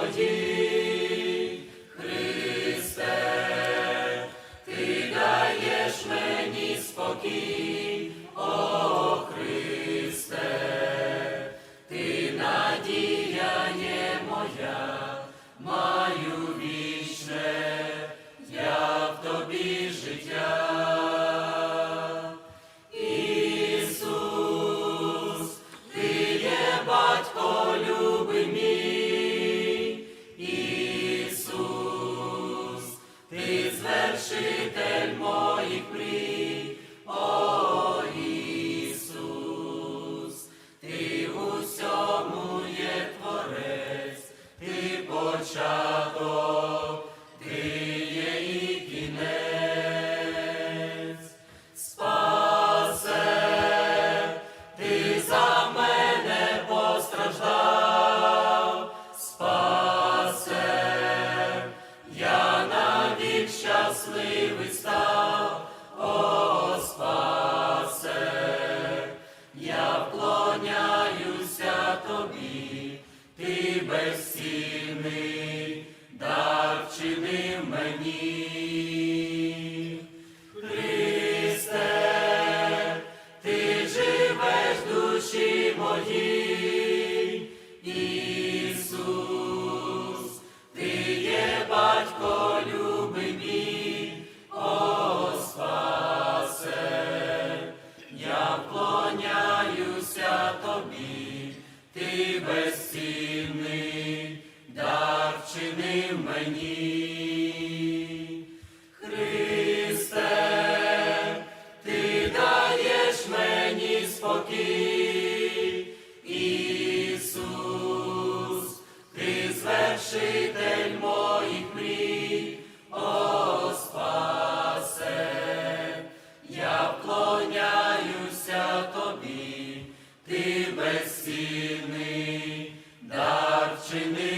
тоді, Христе, ти даєш мені спокій, о Христе. Звершитель моїх ти у всьому є творець, ти початок, ти є і кінець. Ти за мене постраждав, спасе, я навік щасливий став, ти безцінний, дар вчинив мені. Христе, ти живеш в душі моїй, мені, Христе, ти даєш мені спокій, ти звершитель моїх мрій, О, я вклоняюся тобі, ти безсильний, дарчини.